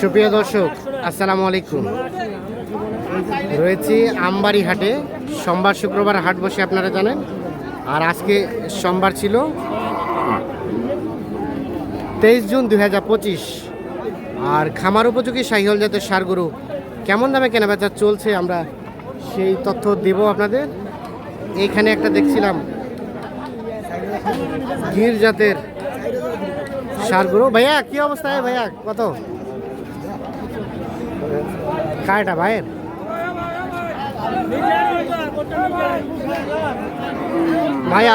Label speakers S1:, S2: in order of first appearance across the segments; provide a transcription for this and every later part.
S1: সুপ্রিয় দর্শক, আসসালামু আলাইকুম। রয়েছি আমবাড়ি হাটে। সোমবার, শুক্রবার হাট বসে আপনারা জানেন। আর আজকে সোমবার ছিল তেইশ জুন দু হাজার পঁচিশ। আর খামার উপযোগী সাহিহল জাতের সারগরু কেমন দামে কেনাবেচা চলছে আমরা সেই তথ্য দেব আপনাদের। এইখানে একটা দেখছিলাম, গির জাতের সারগরু ভাইয়া, কি অবস্থা ভাইয়া? কত? কায়টা ভাইয়ের ভাইয়া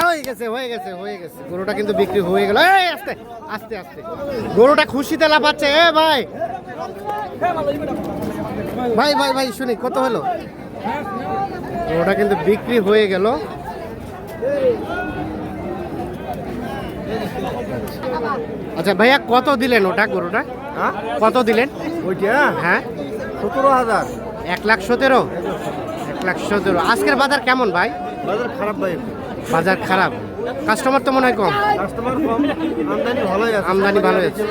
S1: হয়ে গেছে হয়ে গেছে হয়ে গেছে। গরুটা কিন্তু বিক্রি হয়ে গেল। এই, আস্তে আস্তে আস্তে। গরুটা খুশিতে লাফাচ্ছে, এ ভাই। ভাই ভাই ভাই, শুনি, কত হলো? গরুটা কিন্তু বিক্রি হয়ে গেল। আচ্ছা ভাইয়া কত দিলেন ওটা গরুটা?
S2: হ্যাঁ?
S1: কত দিলেন?
S2: ওইটা?
S1: হ্যাঁ?
S2: সতেরো হাজার।
S1: এক লাখ সতেরো? এক লাখ সতেরো। আজকের বাজার কেমন ভাই?
S2: বাজার খারাপ ভাই।
S1: বাজার খারাপ। কাস্টমার তো মনে হয় কম?
S2: কাস্টমার কম আমদানি ভালোই আছে।
S1: আমদানি ভালোই আছে।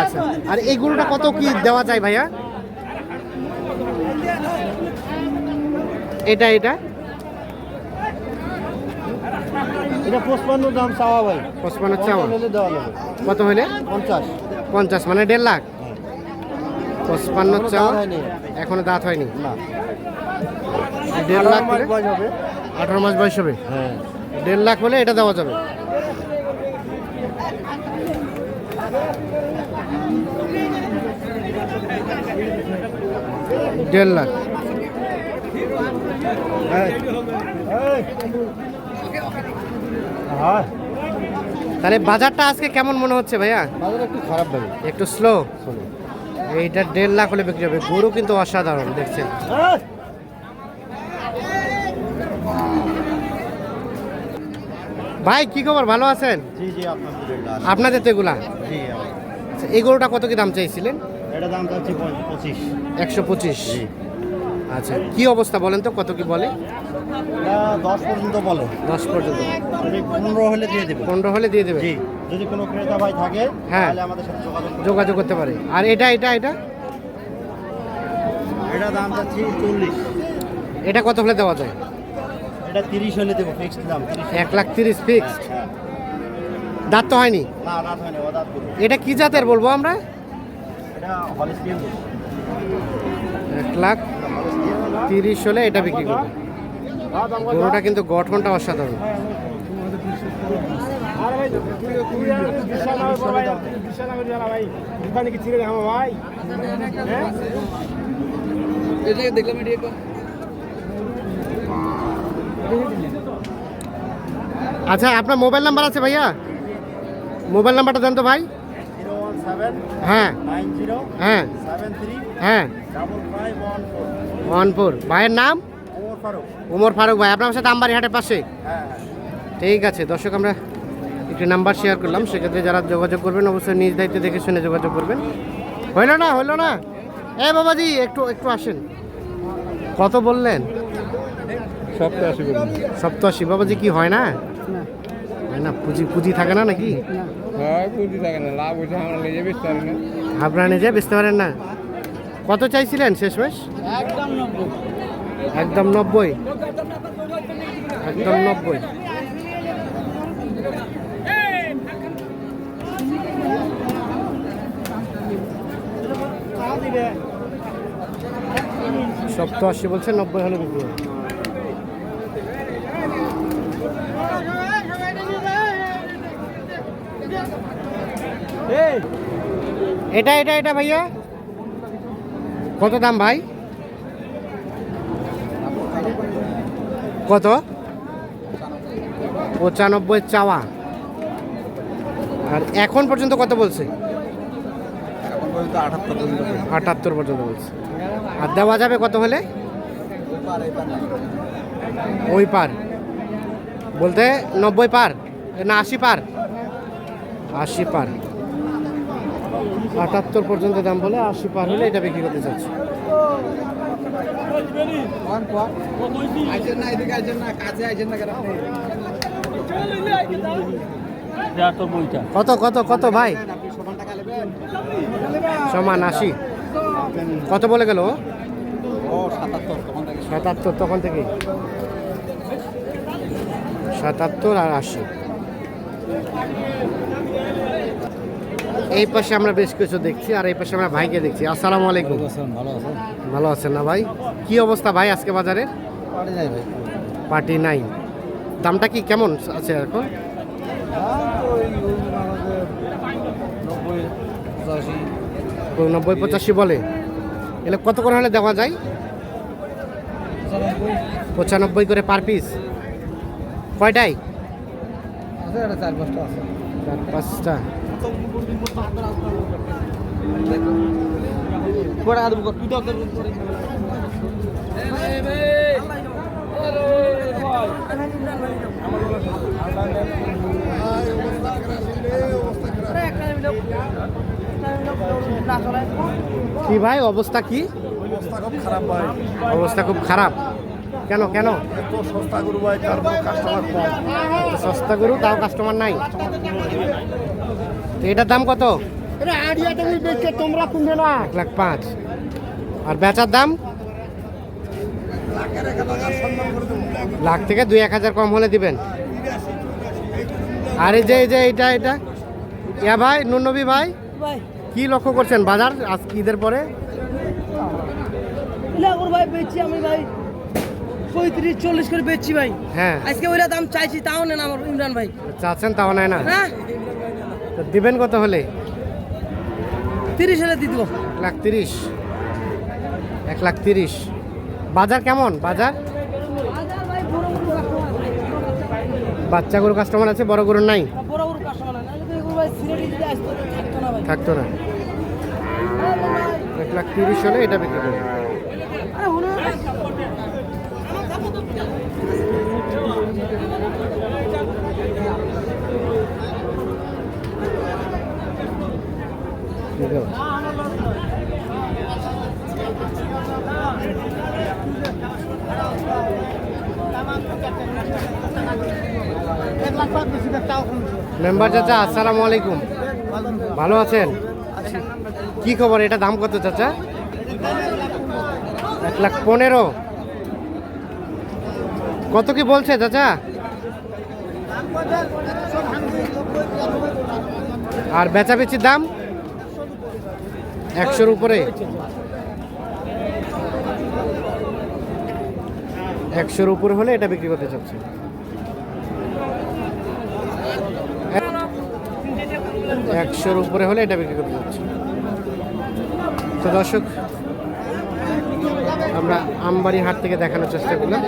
S1: আচ্ছা আর এই গরুটা কত কি দেওয়া যায় ভাইয়া? এটা এটা?
S2: এটা পঁচপান্ন দাম চাওয়া ভাই।
S1: পঁচপান্ন চাওয়া
S2: দেওয়া যাবে।
S1: কত হলে?
S2: পঞ্চাশ।
S1: পঞ্চাশ মানে দেড় লাখ? পঁচপান্ন চাওয়া। এখনও দাঁত হয়নি?
S2: না।
S1: দেড় লাখ
S2: বয়স হবে।
S1: আঠারো মাস বয়স হবে?
S2: হ্যাঁ।
S1: দেড় লাখ হলে এটা দেওয়া যাবে। দেড় লাখ। তাহলে বাজারটা আজকে কেমন মনে হচ্ছে ভাইয়া?
S2: বাজার একটু খারাপ ভাই।
S1: একটু স্লো এইটা দেড় লাখ হলে বিক্রি হবে। গরু কিন্তু অসাধারণ দেখছেন। ভাই কি খবর? ভালো আছেন? আপনাদের তো এগুলা? আচ্ছা, এই গরুটা কত কি দাম চাইছিলেন?
S2: এটা দাম চাচ্ছি পঁচিশ।
S1: একশো পঁচিশ। আচ্ছা কি অবস্থা বলেন তো? কত কি বলে?
S2: এটা দশ পর্যন্ত বলে।
S1: দশ পর্যন্ত।
S2: যদি পনেরো হলে দিয়ে দেবে।
S1: পনেরো হলে দিয়ে দেবে?
S2: জি। যদি কোনো ক্রেতা ভাই থাকে
S1: হ্যাঁ।
S2: তাহলে আমাদের সাথে যোগাযোগ
S1: যোগাযোগ করতে পারে। আর এটা এটা এটা?
S2: এটা দাম চাচ্ছি চল্লিশ।
S1: এটা কত হলে দেওয়া যায়?
S2: এটা তিরিশ হলে দেবো ফিক্সড দাম
S1: এক লাখ তিরিশ ফিক্সড
S2: হ্যাঁ।
S1: দাঁত তো হয়নি?
S2: না রাত হয়নি ও দাঁত
S1: এটা কি জাতের বলব আমরা?
S2: এটা হলিস্টিয়ান
S1: এক লাখ তিরিশ হলে এটা বিক্রি করব। গরুটা কিন্তু গঠনটা অসাধারণ। আচ্ছা আপনার মোবাইল নাম্বার আছে ভাইয়া? মোবাইল নাম্বারটা দেন তো ভাই।
S2: সেভেন
S1: হ্যাঁ। হ্যাঁ। হ্যাঁ।
S2: One four.
S1: ওয়ানপুর ভাইয়ের নাম?
S2: ওমর ফারুক।
S1: উমর ফারুক ভাই আপনার সাথে আমবাড়ি হাটের পাশে?
S2: হ্যাঁ হ্যাঁ।
S1: ঠিক আছে দর্শক আমরা একটি নাম্বার শেয়ার করলাম সেক্ষেত্রে যারা যোগাযোগ করবেন অবশ্যই নিজ দায়িত্বে দেখে শুনে যোগাযোগ করবেন। হইল না হইল না? এ বাবাজি একটু একটু আসেন। কত বললেন?
S2: সপ্তাহে বলুন।
S1: সপ্তাশি বাবাজি কি হয় না? হয় না পুঁজি পুঁজি থাকে না নাকি?
S3: হ্যাঁ থাকে না লাভ হয়েছে আমরা নিজে বেচতে পারি না।
S1: আপনারা নিজে বেচতে পারেন না? কত চাইছিলেন শেষমেশ? একদম নব্বই। একদম নব্বই। সপ্তাশি বলছে নব্বই হলে বিক্রি এটা এটা এটা ভাইয়া। কত দাম ভাই? কত? পঁচানব্বই চাওয়া। আর এখন পর্যন্ত কত বলছে?
S2: আটাত্তর পর্যন্ত
S1: বলছে। আর দেওয়া যাবে কত হলে? ওই পার। বলতে নব্বই পার? না আশি পার? আশি পার। আটাত্তর পর্যন্ত দাম বলে আশি পার হলে এটা বিক্রি করতে চাচ্ছি কত কত কত ভাই?
S3: সমান
S1: আশি। কত বলে গেল
S2: সাতাত্তর, তখন থেকে।
S1: সাতাত্তর আর আশি। এই পাশে আমরা বেশ কিছু দেখছি আর এই পাশে আমরা ভাইকে দেখছি। আসসালামু আলাইকুম।
S2: ভালো আছেন?
S1: ভালো আছেন না ভাই? কি অবস্থা ভাই আজকে বাজারে? পার্টি নাই দামটা কি কেমন আছে এখন?
S2: নব্বই পঁচাশি।
S1: বলে। এলে কত করে হলে দেওয়া যায়?
S2: পঁচানব্বই।
S1: করে পার পিস। কয়টাই
S2: চার পাঁচটা। কটা আদম কর তুই তো
S1: কি ভাই অবস্থা কি?
S2: অবস্থা খুব খারাপ ভাই।
S1: অবস্থা খুব খারাপ। কেন কেন?
S2: সস্তা গরু ভাই তারপর কাস্টমার কম।
S1: সস্তা গরু তাও কাস্টমার নাই? তো এটার দাম কত?
S2: তোমরা কিনবে না।
S1: এক লাখ পাঁচ। আর বেচার দাম? লাখ থেকে দুই এক হাজার কম হলে দিবেন। আর এই যে এই যে এটা এটা ইয়া ভাই নুনবী ভাই?
S4: ভাই।
S1: কি লক্ষ্য করছেন বাজার আজ ঈদের পরে?
S4: ভাই বেচছি আমি ভাই। পঁয়ত্রিশ চল্লিশ করে বেচছি ভাই।
S1: হ্যাঁ।
S4: আজকে ওইটা দাম চাইছি তাও নেন আমার ইমরান ভাই।
S1: চাচ্ছেন তাও নেয় না?
S4: হ্যাঁ।
S1: তো দিবেন কত হলে?
S4: তিরিশ হলে দিয়ে দিব।
S1: এক লাখ তিরিশ। এক লাখ তিরিশ। বাজার কেমন? বাজার? বাচ্চা গরু কাস্টমার আছে বড় গরু নাই? থাকতো না। এক লাখ তিরিশ হলে এটা বিক্রি করবে
S4: আরে হুনো
S1: ঠিক আছে মেম্বার চাচা আসসালামু আলাইকুম। ভালো আছেন? কি খবর? এটা দাম কত চাচা? এক লাখ পনেরো। কত কি বলছে চাচা? আর বেচাবেচির দাম? একশোর উপরে? একশোর উপরে হলে এটা বিক্রি করতে চাচ্ছি। একশোর উপরে হলে এটা বিক্রি করতে চাচ্ছি। তো দর্শক, আমরা আমবাড়ি হাট থেকে দেখানোর চেষ্টা করলাম।